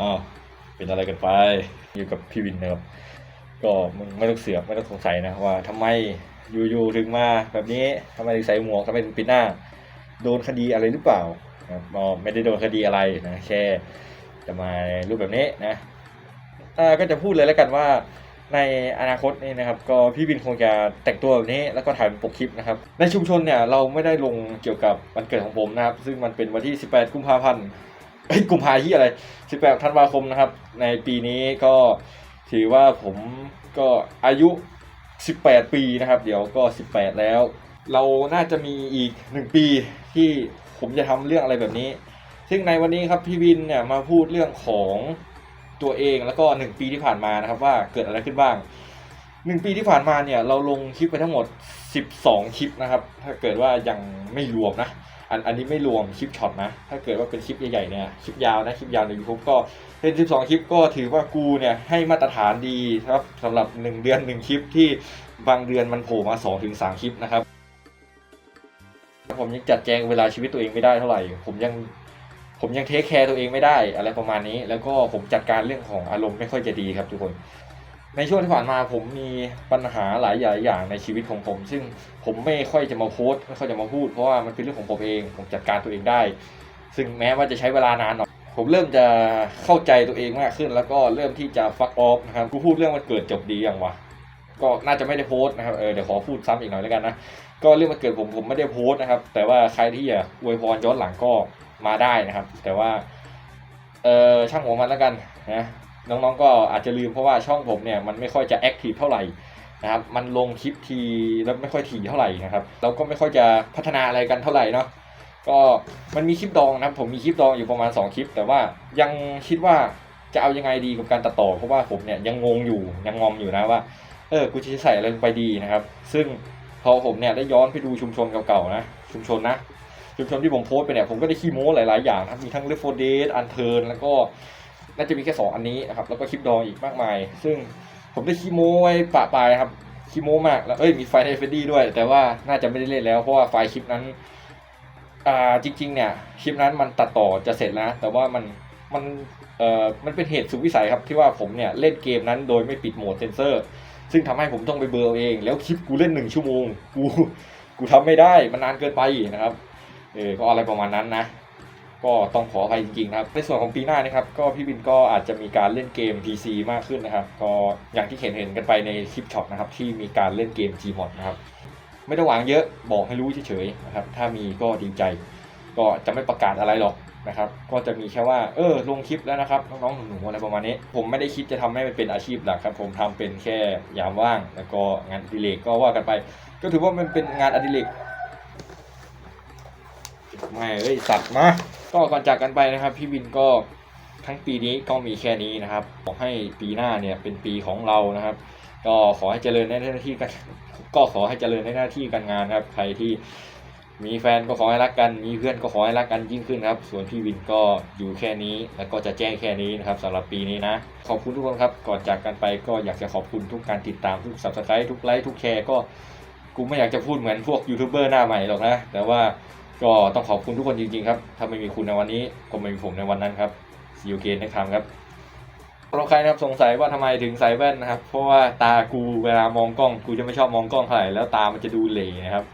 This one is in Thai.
อ้าวเป็นอะไรกันไป อยู่กับพี่วินนะครับ ก็มึงไม่ต้องเสือกไม่ต้องสงสัยนะว่าทำไมอยู่ๆถึงมาแบบนี้ทำไมถึงใส่หมวกทำไมถึงปิดหน้า โดนคดีอะไรหรือเปล่าครับไม่ได้โดนคดีอะไรนะแค่จะมารูปแบบนี้นะก็จะพูดเลยแล้วกันว่าในอนาคตนี่นะครับก็พี่บินคงจะแต่งตัวแบบนี้แล้วก็ถ่ายเป็นปกคลิปนะครับในชุมชนเนี่ยเราไม่ได้ลงเกี่ยวกับวันเกิดของผมนะครับ ซึ่งมันเป็นวันที่ 18 กุมภาพันธ์ อ้ยกุมภาที่อะไร 18ธันวาคมนะครับ ในปีนี้ก็ถือว่าผมก็อายุ 18 ปีนะครับ เดี๋ยวก็ 18 แล้ว เราน่าจะมีอีก 1 ปีที่ผมจะทำเรื่องอะไรแบบนี้ ซึ่งในวันนี้ครับพี่วินเนี่ยมาพูดเรื่องของตัวเองแล้วก็ 1 ปีที่ผ่านมานะครับว่าเกิดอะไรขึ้นบ้าง 1 ปีที่ผ่านมาเนี่ยเราลงคลิปไปทั้งหมด 12 คลิปนะครับ ถ้าเกิดว่ายังไม่รวมนะ อันอันนี้ไม่รวมคลิปช็อตนะ ถ้าเกิดว่าเป็นคลิปใหญ่ๆเนี่ยคลิปยาวนะคลิปยาวในยูทูบก็เป็น12คลิปก็ถือว่ากูเนี่ยให้มาตรฐานดีครับสำหรับ1เดือน1คลิปที่บางเดือนมันโผล่มา2-3ถึง3คลิปนะครับผมยังจัดแจงเวลาชีวิตตัวเองไม่ได้เท่าไหร่ ผมยังผมยังเทคแคร์ตัวเองไม่ได้อะไรประมาณนี้ แล้วก็ผมจัดการเรื่องของอารมณ์ไม่ค่อยจะดีครับทุกคน ในช่วงที่ผ่านมาผมมีปัญหาหลายอย่างในชีวิตของผม ซึ่งผมไม่ค่อยจะมาโพสต์ไม่ค่อยจะมาพูดเพราะว่ามันเป็นเรื่องของผมเองผมจัดการตัวเองได้ ซึ่งแม้ว่าจะใช้เวลานานหน่อยผมเริ่มจะเข้าใจตัวเองมากขึ้น แล้วก็เริ่มที่จะฟักออฟนะครับกูพูดเรื่องมันเกิดจบดีอย่างวะก็น่าจะไม่ได้โพสต์นะครับเออเดี๋ยวขอพูดซ้ำอีกหน่อยแล้วกันนะก็เรื่องมันเกิดผมผมไม่ได้โพสต์นะครับ แต่ว่าใครที่อยากอวยพรย้อนหลังก็มาได้นะครับ แต่ว่าเออช่างหัวมันแล้วกันนะ น้องๆก็อาจจะลืมเพราะว่าช่องผมเนี่ยมันไม่ค่อยจะแอคทีฟเท่าไหร่นะครับมันลงคลิปทีแล้วไม่ค่อยถี่เท่าไหร่นะครับเราก็ไม่ค่อยจะพัฒนาอะไรกันเท่าไหร่เนาะก็มันมีคลิปดองนะผมมีคลิปดองอยู่ประมาณ 2 คลิป แต่ว่ายังคิดว่าจะเอายังไงดีกับการตัดต่อ เพราะว่าผมเนี่ยยังงงอยู่ยังงอมอยู่นะว่าเออกูจะใส่อะไรลงไปดีนะครับ ซึ่งพอผมเนี่ยได้ย้อนไปดูชุมชนเก่าๆนะชุมชนนะชุมชนที่ผมโพสต์ไปเนี่ยผมก็ได้ขี้โม้หลายๆอย่างนะมีทั้ง r e f o r d a t e อันเทิร์นแล้วก็ น่าจะมีแค่สองอันนี้นะครับ แล้วก็คลิปดองอีกมากมาย ซึ่งผมได้ขี้โมไว้ปะปลายครับขี้โมมากแล้วเอ้ยมีไฟล์ในเฟดดี้ด้วย แต่ว่าน่าจะไม่ได้เล่นแล้วเพราะว่าไฟคลิปนั้นอ่าจริง ๆ เนี่ยคลิปนั้นมันตัดต่อจะเสร็จแล้วนะแต่ว่ามันมันเอ่อมันเป็นเหตุสุดวิสัยครับที่ว่าผมเนี่ยเล่นเกมนั้นโดยไม่ปิดโหมดเซนเซอร์ ซึ่งทำให้ผมต้องไปเบอร์เอาเอง แล้วคลิปกูเล่นหนึ่งชั่วโมงกูกูทำไม่ได้มันนานเกินไปนะครับเออก็อะไรประมาณนั้นนะ ก็ต้องขออภัยจริงๆนะครับ ในส่วนของปีหน้านะครับก็พี่บินก็อาจจะมีการเล่นเกม PC มากขึ้นนะครับ ก็อย่างที่เห็นเห็นกันไปในคลิปช็อตนะครับที่มีการเล่นเกม Gmod นะครับไม่ต้องหวังเยอะบอกให้รู้เฉยๆนะครับถ้ามีก็ดีใจ ก็จะไม่ประกาศอะไรหรอกนะครับก็จะมีแค่ว่าเออลงคลิปแล้วนะครับน้องๆหนูๆอะไรประมาณนี้ ผมไม่ได้คิดจะทำให้มันเป็นอาชีพหลักครับผมทำเป็นแค่ยามว่าง แล้วก็งานอดิเรกก็ว่ากันไป ก็ถือว่ามันเป็นงานอดิเรก ไม่เอ้ยสัตว์มาก็ก่อนจากกันไปนะครับ พี่วินก็ทั้งปีนี้ก็มีแค่นี้นะครับขอให้ปีหน้าเนี่ยเป็นปีของเรานะครับ ก็ขอให้เจริญในหน้าที่กันก็ขอให้เจริญในหน้าที่การงานครับ ใครที่มีแฟนก็ขอให้รักกัน มีเพื่อนก็ขอให้รักกันยิ่งขึ้นครับ ส่วนพี่วินก็อยู่แค่นี้ แล้วก็จะแจ้งแค่นี้นะครับสำหรับปีนี้นะ ขอบคุณทุกคนครับ ก่อนจากกันไปก็อยากจะขอบคุณทุกการติดตามทุก subscribe ทุกไลค์ทุกแชร์ก็กูไม่อยากจะพูดเหมือนพวกยูทูบเบอร์หน้าใหม่หรอกนะ แต่ว่า ก็ต้องขอบคุณทุกคนจริงๆครับ ถ้าไม่มีคุณในวันนี้ก็ไม่มีผมในวันนั้นครับซีโอเกนนะครับครับเราใครนะครับสงสัยว่าทำไมถึงใส่แว่นนะครับ เพราะว่าตากูเวลามองกล้องกูจะไม่ชอบมองกล้องเท่าไหร่แล้วตามันจะดูเหล่นะครับ